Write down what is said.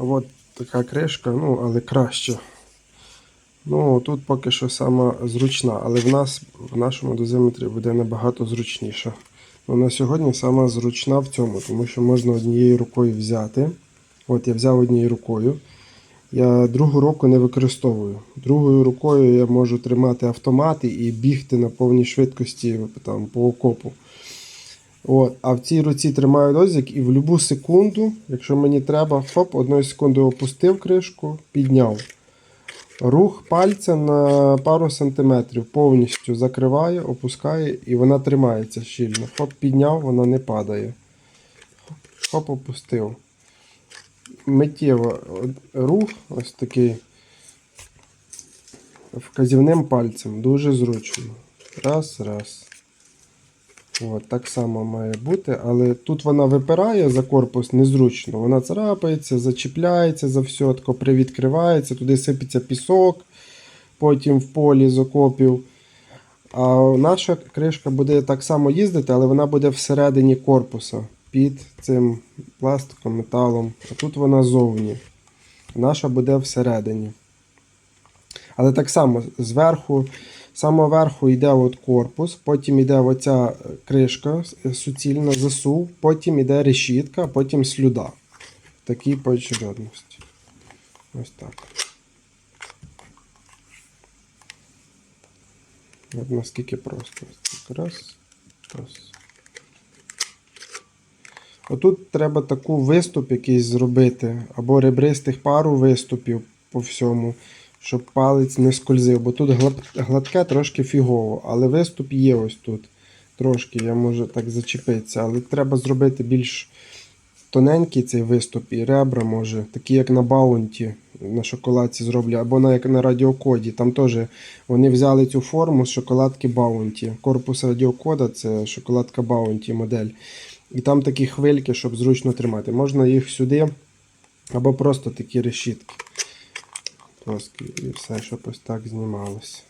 От така кришка, ну, але краще. Ну, тут поки що сама зручна, але в нас в нашому дозиметрі буде набагато зручніша. Ну, на сьогодні сама зручна в цьому, тому що можна однією рукою взяти. От я взяв однією рукою. Я другу руку не використовую. Другою рукою я можу тримати автомати і бігти на повній швидкості там, по окопу. От, а в цій руці тримаю дозик і в будь-яку секунду, якщо мені треба, хоп, одної секунди опустив кришку, підняв. Рух пальця на пару сантиметрів повністю закриває, опускає і вона тримається щільно. Хоп, підняв, вона не падає. Хоп, опустив. Миттєво рух, ось такий вказівним пальцем. Дуже зручно. Раз, раз. От, так само має бути, але тут вона випирає за корпус незручно. Вона царапається, зачіпляється за все, тако привідкривається, туди сипеться пісок, потім в полі з окопів. А наша кришка буде так само їздити, але вона буде всередині корпуса під цим пластиком, металом. А тут вона зовні. Наша буде всередині. Але так само зверху, самого верху йде от корпус, потім йде оця кришка суцільна, засув, потім йде решітка, потім слюда. В такій поочередності. Ось так. От наскільки просто. Раз, раз. Отут треба таку виступ якийсь зробити, або ребристих пару виступів по всьому, щоб палець не скользив. Бо тут глад- гладке трошки фігово, але виступ є ось тут. Трошки я можу так зачепитися, але треба зробити більш тоненький цей виступ і ребра може, такі як на баунті на шоколадці зроблю, або на, як на радіокоді. Там теж вони взяли цю форму з шоколадки Баунті. Корпус радіокода це шоколадка Баунті модель. І там такі хвильки, щоб зручно тримати. Можна їх сюди, або просто такі решітки. Плоскі, і все, щоб ось так знімалося.